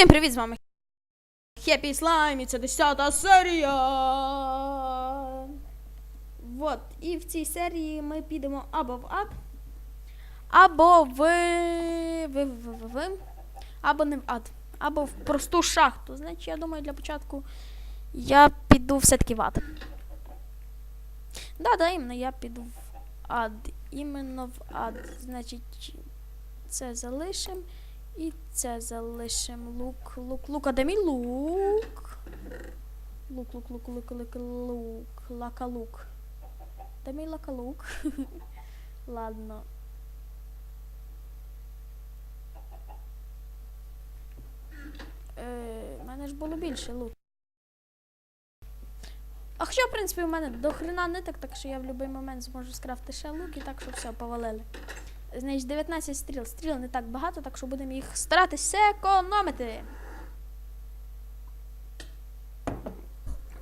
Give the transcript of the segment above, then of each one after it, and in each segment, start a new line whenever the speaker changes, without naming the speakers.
всім привіт з вами. Хеппі Слайм, і це 10 серія. Вот. І в цій серії ми підемо або в ад, або в. в, в, в, в або не в ад, або в просту шахту. Значить, я думаю, для початку я піду все-таки в ад. Да, да, іменно я піду в ад. Іменно в ад. Значить, це залишимо. І це залишимо. Лук, лук, лук. А де мій лук? Лук, лук, лук, лук, лук, лук. Лакалук. Де мій лакалук? Ладно. Е, в мене ж було більше лук. А хоча, в принципі, у мене до хрена ниток, так що я в будь-який момент зможу скрафти ще лук і так, що все, повалили. Значить, 19 стріл. Стріл не так багато, так що будемо їх старатися економити.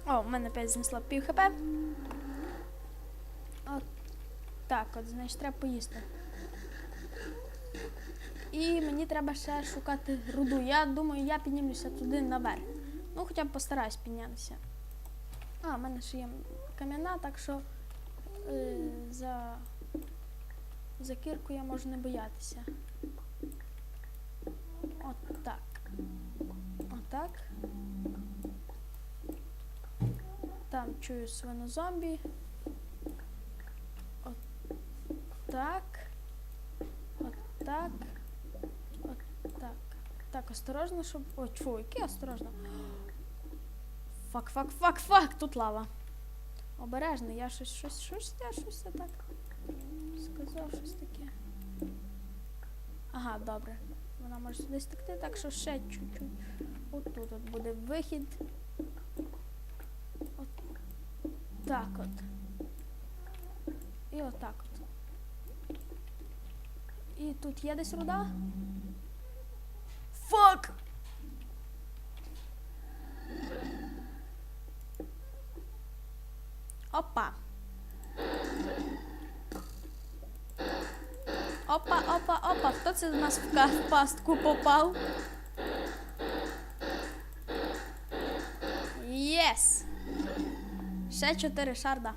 О, в мене опять знесло пів хп. От так, от, значить, треба поїсти. І мені треба ще шукати руду. Я думаю, я піднімлюся туди наверх. Ну, хоча б постараюсь піднятися. А, в мене ще є кам'яна, так що е, за. За кірку я можу не боятися. От так. Отак. Там чую свинозомбі. От так. От так. От так. Так, осторожно, щоб. Ой, фу, який осторожно. Фак, фак, фак, фак, тут лава. Обережно, я щось, щось, щось, я щось так. Сказав щось таке. Ага, добре. Вона може сюди стекти, так що ще чуть-чуть. От тут от буде вихід. От так от. І отак от. І тут є десь руда. Фак! Опа, опа. Хто це до нас в, пастку попав? Єс! Ще чотири шарда.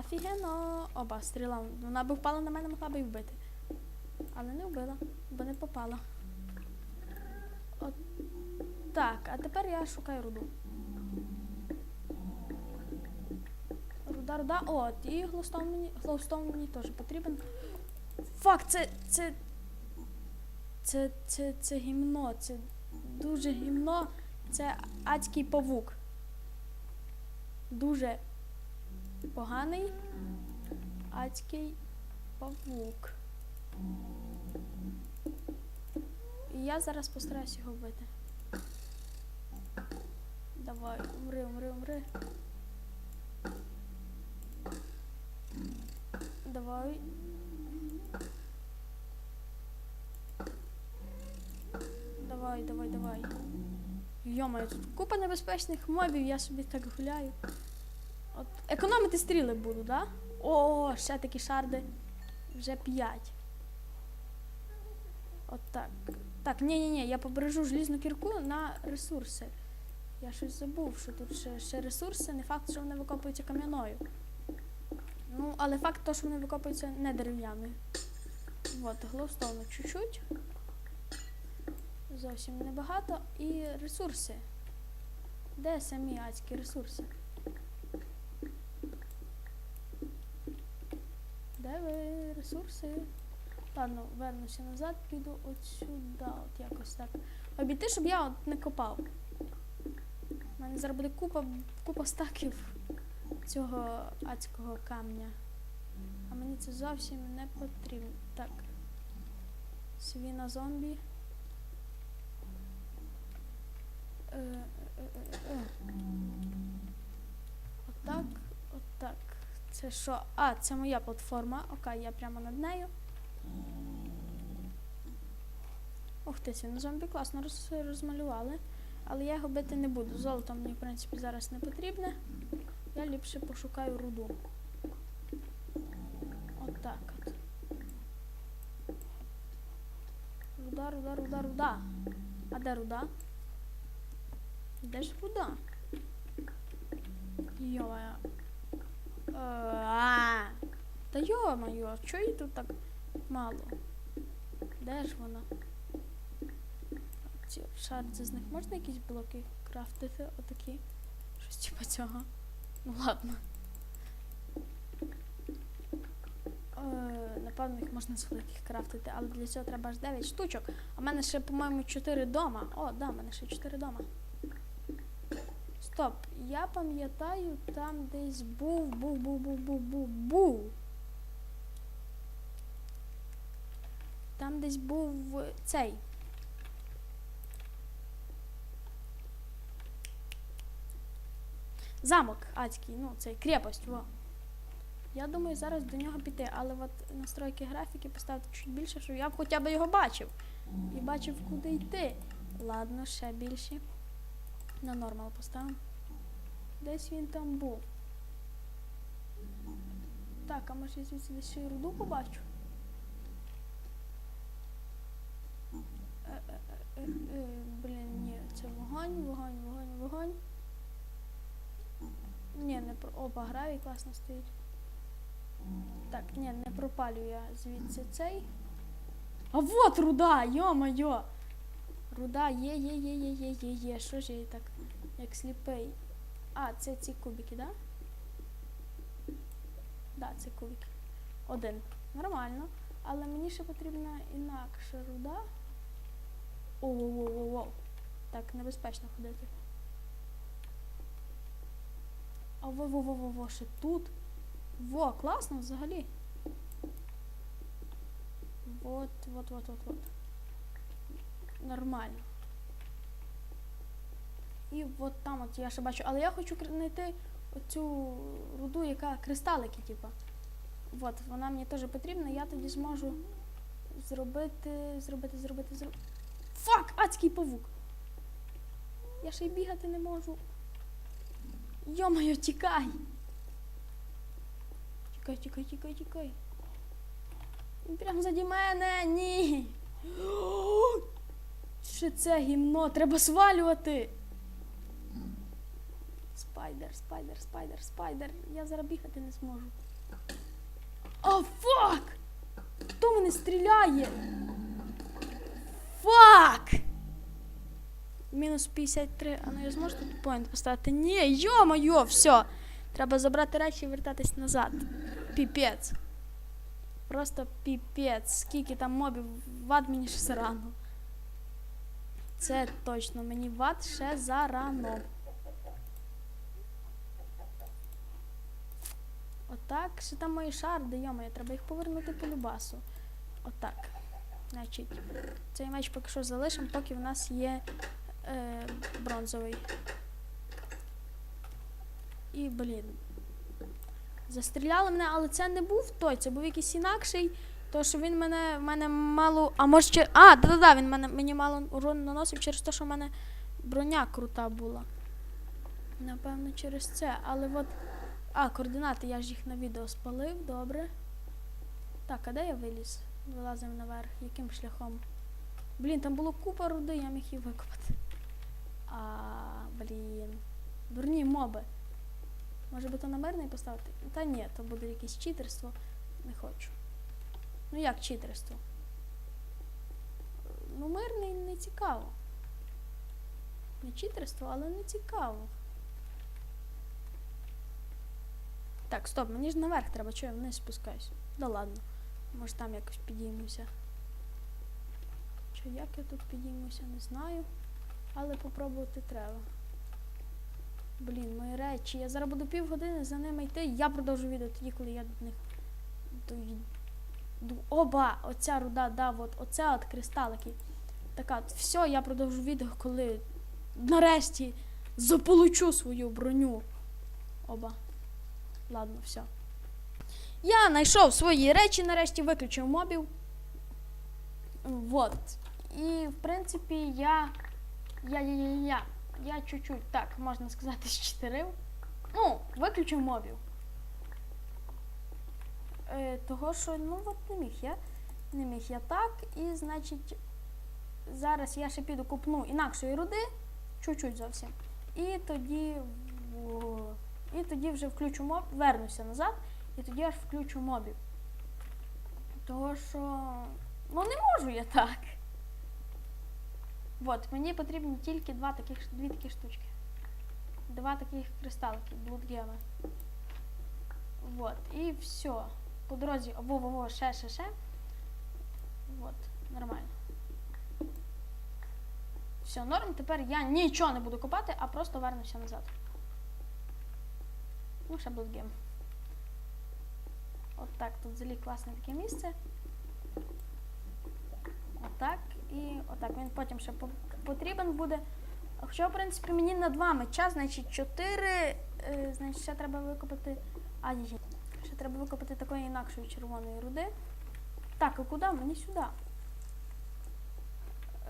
Офігенно. Оба, стріла. Вона би впала на мене, могла би й вбити. Але не вбила, бо не попала. От так, а тепер я шукаю руду. Руда, руда. От, і глоустон мені, глоустон мені теж потрібен. Фак, це. це. Це, це, це гімно, це дуже гімно. Це адський павук. Дуже поганий адський павук. І я зараз постараюсь його вбити. Давай, умри, умри, умри. Давай. Давай, давай, давай. Йомаю, тут купа небезпечних мобів, я собі так гуляю. От, економити стріли буду, да? О, ще такі шарди. Вже п'ять. От так. Так, ні, ні, ні, я побережу желізну кірку на ресурси. Я щось забув, що тут ще, ще ресурси, не факт, що вони викопуються кам'яною. Ну, але факт то, що вони викопуються не дерев'яною. От, глоустоуну чуть-чуть. Зовсім небагато. І ресурси. Де самі адські ресурси? Де ви ресурси? Ладно, вернуся назад, піду от сюди, от якось так. Обійти, щоб я от не копав. У мене зараз буде купа, купа стаків цього адського камня. А мені це зовсім не потрібно. Так. Свіна зомбі. Е, е, е, е. Отак, отак. Це що? А, це моя платформа. Окей, я прямо над нею. Ух ти, свіна зомбі класно роз, розмалювали. Але я його бити не буду. Золото мені, в принципі, зараз не потрібне. Я ліпше пошукаю руду. Отак от. Руда, руда, руда, руда. А де руда? Де ж руда? Йо-моє. Е, а. Та йо-моє, чого її тут так мало? Де ж вона? Ці шарди з них можна якісь блоки крафтити? Отакі? Щось типа цього. Ну ладно. Е, напевно, їх можна з великих крафтити, але для цього треба аж 9 штучок. А в мене ще, по-моєму, 4 дома. О, да, в мене ще 4 дома. Стоп, я пам'ятаю, там десь був, був, був, був, був, був, був. Там десь був цей. Замок адський, ну, цей крепость, во. Я думаю, зараз до нього піти, але от настройки графіки поставити чуть більше, щоб я б хоча б його бачив. І бачив, куди йти. Ладно, ще більше. На нормал поставимо. Десь він там був. Так, а може я звідси десь ще й руду побачу? Е, е, е, е, Блін, ні, це вогонь, вогонь, вогонь, вогонь. Ні, не про. Опа, гравій класно стоїть. Так, ні, не пропалю я звідси цей. А вот руда, йо-моє! Руда є, є, є, є, є, є, є. Що ж я так, як сліпий? А, це ці кубики, да? Да, це кубики. Один. Нормально. Але мені ще потрібна інакша руда. Оу-оу-оу-оу. Так, небезпечно ходити. А во-во-во-во, ще тут. Во, класно взагалі. Вот, вот, вот, вот, вот. Нормально. І от там от я ще бачу. Але я хочу знайти оцю руду, яка кристалики, типа. От, вона мені теж потрібна, я тоді зможу зробити, зробити, зробити, зробити. Фак! Адський павук! Я ще й бігати не можу. Йо-моє, тікай! Тікай, тікай, тікай, тікай. Він прямо заді мене, ні. Що це гімно? Треба свалювати. Спайдер, спайдер, спайдер, спайдер. Я зараз бігати не зможу. О, фак! Хто мене стріляє? Фак! Мінус 53. А ну я зможу тут поінт поставити? Ні, йо-моє, все. Треба забрати речі і вертатись назад. Піпець. Просто піпець. Скільки там мобів в ад мені ще зарано. Це точно, мені в ад ще зарано. Отак, ще там мої шарди, йомає, треба їх повернути по любасу. Отак. Значить, цей меч поки що залишимо, поки в нас є е, бронзовий. І, блін. Застріляли мене, але це не був той, це був якийсь інакший. То що він мене в мене мало. А може ще. А, да-да-да, він мене мені мало урон наносив через те, що в мене броня крута була. Напевно, через це. Але от. А, координати, я ж їх на відео спалив, добре. Так, а де я виліз? Вилазимо наверх. Яким шляхом? Блін, там було купа руди, я міг її викопати. А, блін. Дурні моби. Може би то на мирний поставити? Та ні, то буде якесь читерство. Не хочу. Ну як читерство? Ну, мирний не цікаво. Не читерство, але не цікаво. Так, стоп, мені ж наверх треба, чого я вниз спускаюсь? Да ладно. Може там якось підіймуся. Чи як я тут підіймуся, не знаю. Але попробувати треба. Блін, мої речі. Я зараз буду півгодини за ними йти. Я продовжу відео тоді, коли я до них дойду. Оба! Оця руда, да, от, оце от кристалики. Така, все, я продовжу відео, коли нарешті заполучу свою броню. Оба. Ладно, все. Я знайшов свої речі, нарешті виключив мобів. Вот. І, в принципі, я. Я, я, я, я. Я чуть-чуть, так, можна сказати, щитерив. Ну, виключив мобів. Е, того, що, ну, от не міг я. Не міг я так, і, значить, зараз я ще піду купну інакшої руди, чуть-чуть зовсім. І тоді, і тоді вже включу моб, вернуся назад, і тоді аж включу мобів. Того що. Ну не можу я так. От, мені потрібні тільки два таких, дві такі штучки. Два таких кристалки, блудгеми. Вот, і все. По дорозі, во-во-во, ще, ще, ще. Вот, нормально. Все, норм. Тепер я нічого не буду копати, а просто вернуся назад. Ну, ще блудгем. От так, тут взагалі класне таке місце. Отак і отак. Він потім ще потрібен буде. Хоча, в принципі, мені на два меча, значить, чотири. Е, значить, ще треба викопати. А, ні. Ще треба викопати такої інакшої червоної руди. Так, а куди? Мені сюди.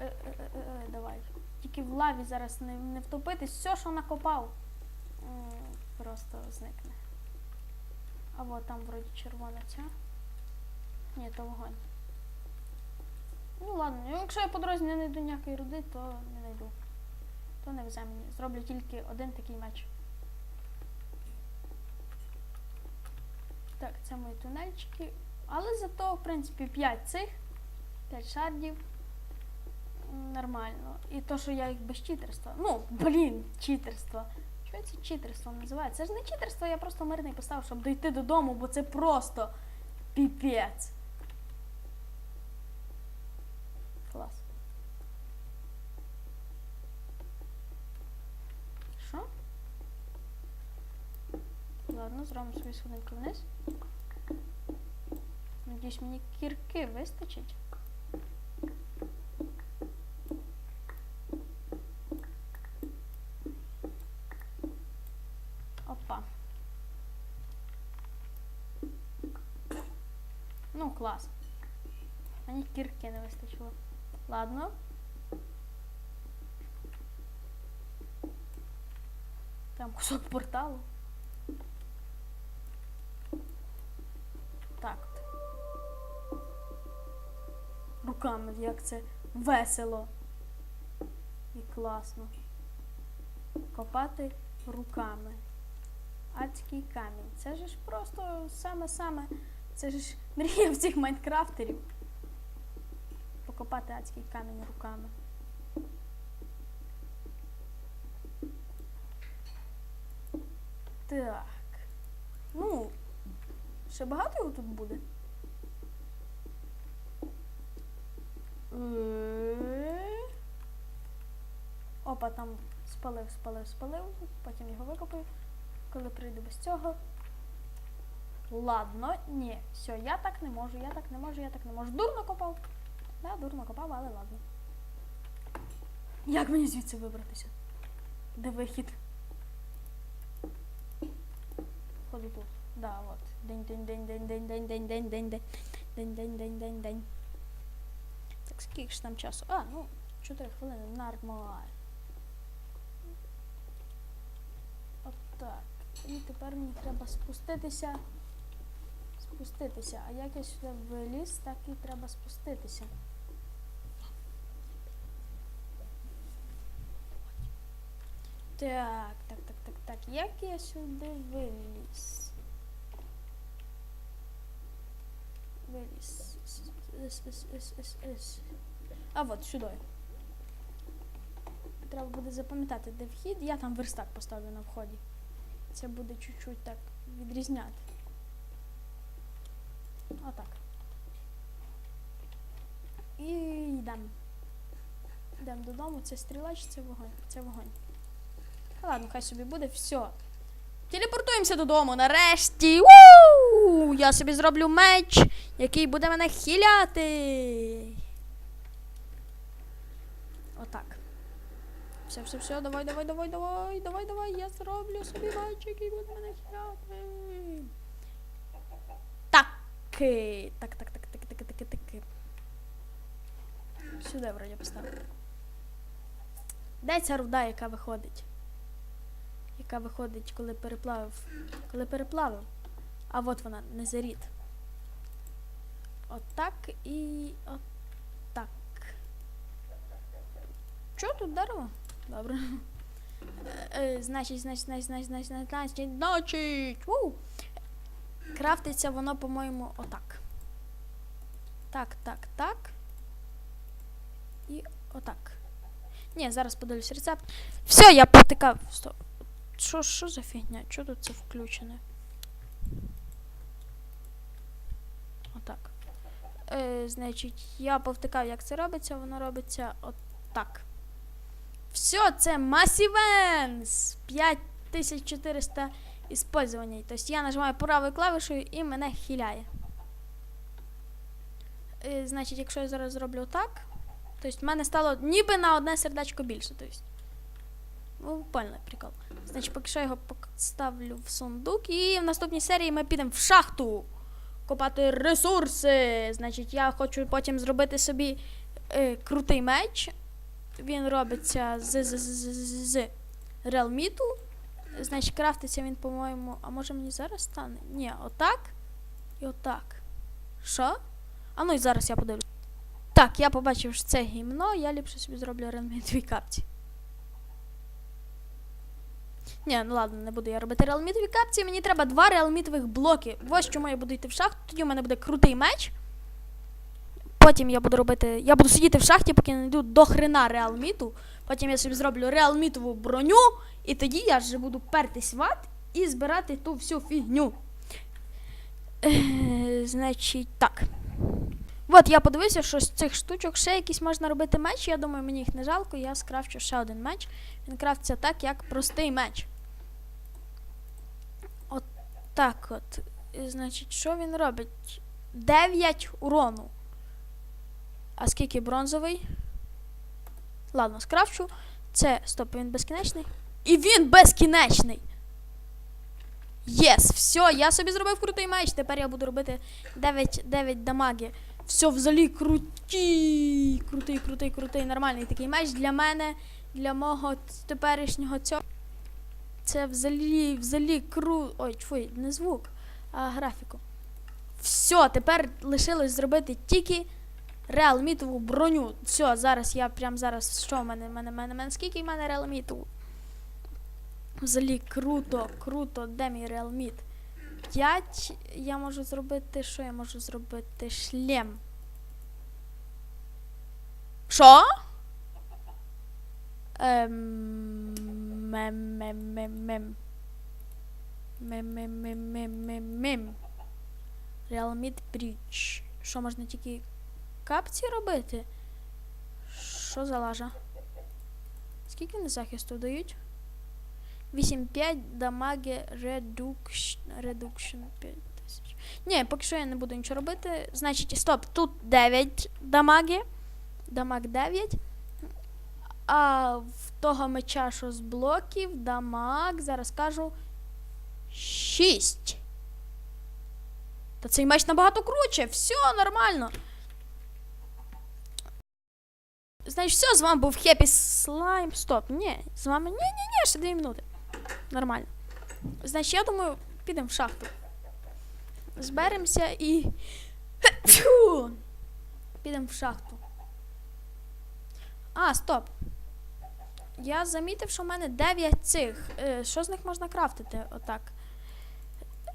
Е, е, е, е, е, давай. Тільки в лаві зараз не, не втопитись. Все, що накопав, просто зникне. А от там вроді червона ця. Ні, то вогонь. Ну ладно, ну, якщо я по дорозі не знайду ніякої руди, то не знайду. То не везе мені. Зроблю тільки один такий меч. Так, це мої тунельчики. Але зато, в принципі, 5 цих, 5 шардів. Нормально. І то, що я їх без читерства. Ну, блін, читерство. Що це читерство називається? Це ж не читерство, я просто мирний поставив, щоб дойти додому, бо це просто піпець. Клас. Що? Ладно, зробимо свої сходинки вниз. Надіюсь, мені кірки вистачить. Опа. Ну, клас. Мені кірки не вистачило. Ладно. Там кусок порталу. Руками, як це весело. І класно. Копати руками. Адський камінь. Це ж просто саме-саме. Це ж мрія всіх майнкрафтерів. Покопати адський камінь руками. Так. Ну, ще багато його тут буде. Опа, там спалив, спалив, спалив, потім його викопаю. Коли прийду без цього. Ладно, ні, все, я так не можу, я так не можу, я так не можу. Дурно копав. Да, дурно копав, але ладно. Як мені звідси вибратися? Де вихід? Ходу тут. Да, от. День, скільки ж там часу? А, ну, 4 хвилини, нормально. От. І тепер мені треба спуститися. Спуститися. А як я сюди виліз, так і треба спуститися. Так, так, так, так, так. Як я сюди виліз? Виліз. С- с- с- с- с-. А от сюди. Треба буде запам'ятати, де вхід. Я там верстак поставлю на вході. Це буде чуть-чуть так відрізняти. Отак. І йдемо. Йдемо додому. Це стріла чи це вогонь? Це вогонь. Ладно, хай собі буде все. Телепортуємося додому нарешті. Вуу! Я собі зроблю меч, який буде мене хіляти. Отак. Все, все, все, давай, давай, давай, давай, давай, давай. Я зроблю собі меч, який буде мене хіляти. Так. Так, так, так, так, так, так, так. Сюди вроді поставлю. Де ця руда, яка виходить? Яка виходить, коли переплавив. Коли переплавив. А от вона, незаріт. Отак і отак. Чо тут дерево? Добре. Е, е, Значить, значить, значить, значить, значить, значить, значить. Крафтиться воно, по-моєму, отак. Так, так, так. І отак. Ні, зараз подивлюсь рецепт. Все, я потикав. Стоп. Що, що за фігня? Що тут це включене? Отак. Е, значить, я повтикав, як це робиться, воно робиться отак. Все, це Massive 5400 іспользований. Тобто я нажимаю правою клавішою і мене хиляє. Е, значить, якщо я зараз зроблю так, тобто в мене стало ніби на одне сердечко більше. Тобто, ну, поняли прикол. Значить, поки що я його поставлю в сундук, і в наступній серії ми підемо в шахту копати ресурси. Значить, я хочу потім зробити собі е, крутий меч. Він робиться з, з, з, з релміту. Значить, крафтиться він, по-моєму. А може мені зараз стане? Ні, отак і отак. Що? А ну і зараз я подивлюсь. Так, я побачив, що це гімно, я ліпше собі зроблю релмітові капці. Ні, ну ладно, не буду я робити реалмітові капці. Мені треба два реалмітових блоки. Ось чому я буду йти в шахту. Тоді у мене буде крутий меч. Потім я буду робити. Я буду сидіти в шахті, поки не йду до хрена реалміту. Потім я собі зроблю реалмітову броню. І тоді я вже буду пертись в ад і збирати ту всю фігню. Е, значить, так. От я подивився, що з цих штучок ще якісь можна робити меч. Я думаю, мені їх не жалко, я скрафчу ще один меч. Він крафтиться так, як простий меч. Так от. Значить, що він робить? 9 урону. А скільки бронзовий? Ладно, скрафчу. Це. Стоп, він безкінечний. І він безкінечний! Єс, все, я собі зробив крутий меч. Тепер я буду робити 9, 9 дамаги. Все, взагалі круті. Крутий, крутий, крутий, нормальний такий меч для мене, для мого теперішнього цього. Це взагалі, взагалі кру. Ой, чуй, не звук, а графіку. Все, тепер лишилось зробити тільки реалмітову броню. Все, зараз я прям зараз. Що в мене? В мене, в мене, в мене скільки в мене реалмітову? Взагалі круто, круто, де мій реалміт? 5 я можу зробити. Що я можу зробити? Шлем. Що? Ем, мем, мем, мем, мем. Мем, мем, мем, мем, мем, мем. Realmeet Bridge. Що можна тільки капці робити? Що за лажа? Скільки вони захисту дають? 8-5 дамаги reduction, reduction 5000. Ні, поки що я не буду нічого робити. Значить, стоп, тут 9 дамаги. Дамаг 9. А в того меча, що з блоків, дамаг, зараз кажу 6. Та цей меч набагато круче. Все нормально. Значить, все, з вами був Хеппі Слайм. Стоп, ні, з вами. Ні-ні-ні, ще 2 минути. Нормально. Значить, я думаю, підемо в шахту. Зберемося і. Підемо в шахту. А, стоп. Я замітив, що в мене 9 цих. Е, що з них можна крафтити? Отак.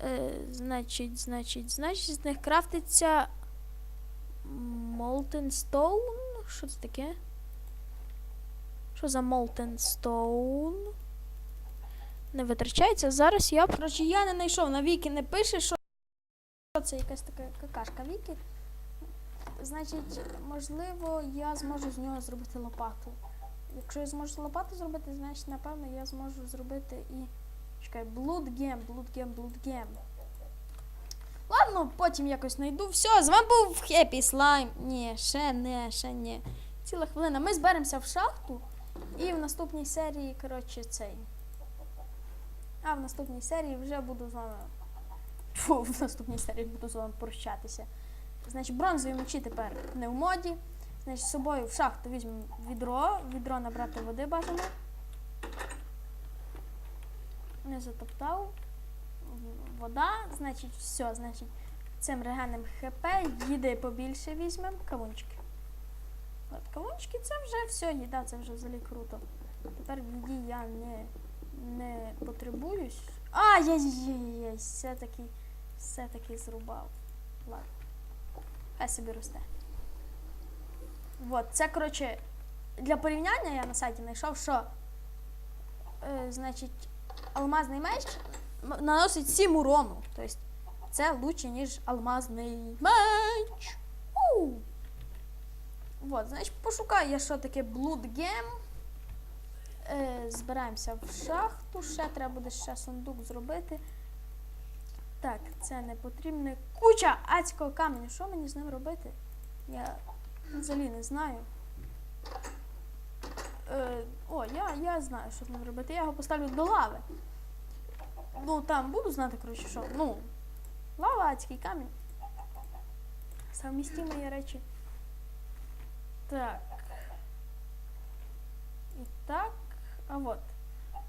Е, значить, значить, значить, з них крафтиться. Molten Stone? Що це таке? Що за Molten Stone? Не витрачається. Зараз я, коротше, я не знайшов на Вікі, не пише, що це якась така какашка Вікі. Значить, можливо, я зможу з нього зробити лопату. Якщо я зможу лопату зробити, значить, напевно, я зможу зробити і. Чекай, Bloodgem, Bloodgem, Bloodgem. Ладно, потім якось знайду. Все, з вами був Happy Slime. Ні, ще не, ще не. Ціла хвилина. Ми зберемося в шахту. І в наступній серії, коротше, цей. А в наступній серії вже буду з вами. Фу, в наступній серії буду з вами прощатися. Значить, бронзові мечі тепер не в моді. Значить, з собою в шахту візьмемо відро, відро набрати води бажано. Не затоптав. Вода, значить, все, значить, цим регенем ХП їди побільше візьмемо, кавунчики. От, кавунчики це вже все, їда, це вже взагалі круто. Тепер в їді я не, не потребуюсь. Ай-яй-яй-яй, все-таки, все-таки зрубав. Ладно. Хай собі росте. Вот, це, коротше, для порівняння я на сайті знайшов, що е, значить, алмазний меч наносить 7 урону. Тобто це лучше, ніж алмазний меч. У! Вот, значить, пошукаю я, що таке Blood Gem. Е, збираємося в шахту. Ще треба буде ще сундук зробити. Так, це не потрібно. Куча адського каменю. Що мені з ним робити? Я взагалі не знаю. Е, о, я, я знаю, що ним робити. Я його поставлю до лави. Ну, там буду знати, коротше, що. Ну, лава, адський камінь. Совмістимі речі. Так. І так. А от.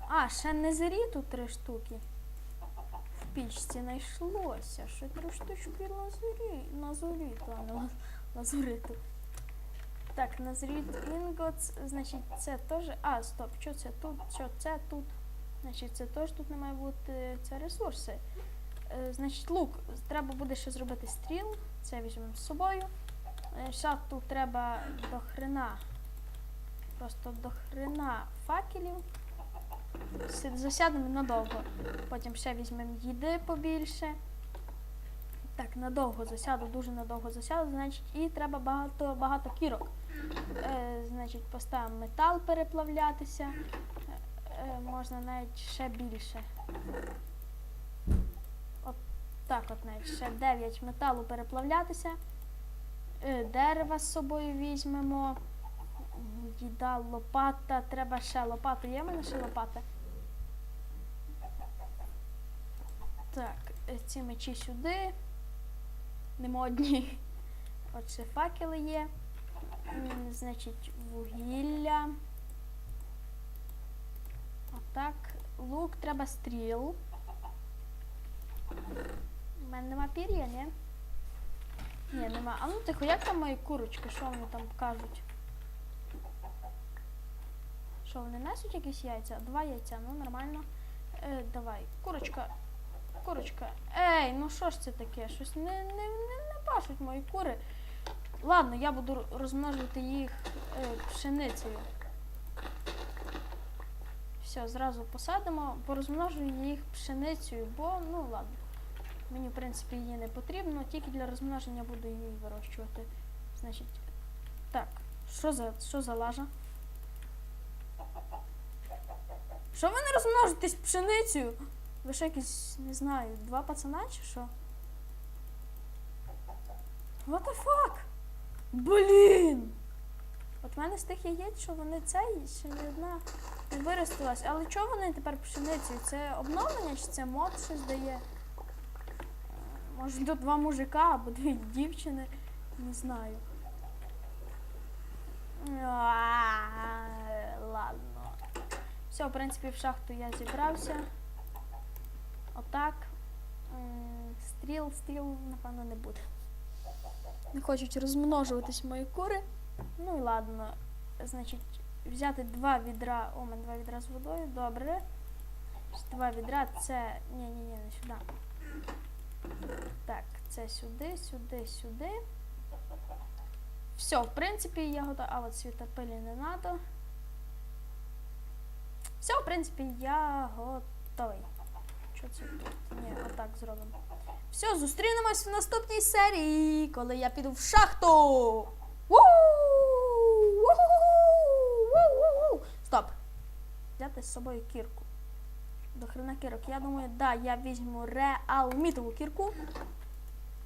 А, ще незеріту три штуки. В пічці знайшлося. Ще три штучки лазурі. Назоріту, а не лазуриту. Так, назріт інготс, значить, це теж. А, стоп, що це тут? Що це тут? Значить, це теж тут не має бути. Це ресурси. Е, значить, лук. Треба буде ще зробити стріл. Це візьмемо з собою. Е, тут треба до хрена. Просто до хрена факелів. Засядемо надовго. Потім ще візьмемо їди побільше. Так, надовго засяду, дуже надовго засяду, значить, і треба багато, багато кірок. Е, значить, поставимо метал переплавлятися. Е, можна навіть ще більше. От так от навіть ще 9 металу переплавлятися. Е, дерева з собою візьмемо. Їда, лопата. Треба ще лопату. Є в мене ще лопата? Так, ці мечі сюди. Не модні. От ще факели є. Значить, вугілля. Отак. Лук треба стріл. У мене нема пір'я, ні? Ні, нема. А ну тихо, як там мої курочки? Що вони там кажуть? Що, вони несуть якісь яйця? Два яйця, ну нормально. Е, давай, курочка. Курочка. Ей, ну що ж це таке? Щось не, не, не, не пашуть мої кури. Ладно, я буду розмножувати їх е, пшеницею. Все, зразу посадимо, порозмножую їх пшеницею, бо, ну ладно. Мені, в принципі, її не потрібно, тільки для розмноження буду її вирощувати. Значить, так, що за, що за лажа? Що ви не розмножитесь пшеницею? Ви що якісь, не знаю, два пацана чи що? What the fuck? Блін! От в мене з тих що вони цей, ще не одна не виростилась. Але чого вони тепер пшеницею? Це обновлення чи це мод щось дає? Може тут два мужика або дві дівчини, не знаю. Ладно. Все, в принципі, в шахту я зібрався. Отак. Стріл, стріл, напевно, не буде. Не хочуть розмножуватись мої кури. Ну і ладно. Значить, взяти два відра. О, мене два відра з водою. Добре. Два відра це. Ні, ні, ні, не сюди. Так, це сюди, сюди, сюди. Все, в принципі, я готова. А от світопилі не треба. Все, в принципі, я готовий. Що це тут? Ні, отак зробимо. Все, зустрінемось в наступній серії, коли я піду в шахту. Стоп. Взяти з собою кірку. До хрена кірок. Я думаю, да, я візьму реалмітову кірку.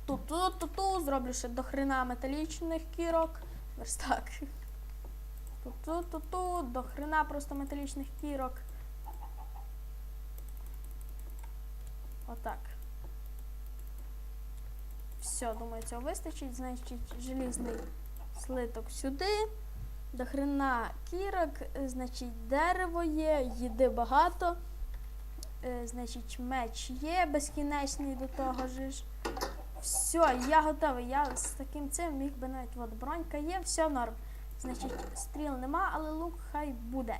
Ту-ту-ту-ту. Зроблю ще до хрена металічних кірок. Верстак. Ту-ту-ту-ту. До хрена просто металічних кірок. Отак. Все, думаю, цього вистачить. Значить, желізний слиток сюди. До хрена кірок, е, значить, дерево є, їди багато. Е, значить, меч є безкінечний до того ж. Все, я готовий. Я з таким цим міг би навіть от бронька є, все норм. Значить, стріл нема, але лук хай буде.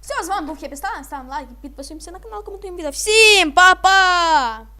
Все, з вами був Хепі Сталин. Ставимо лайки, підписуємося на канал, коментуємо відео. Всім па-па!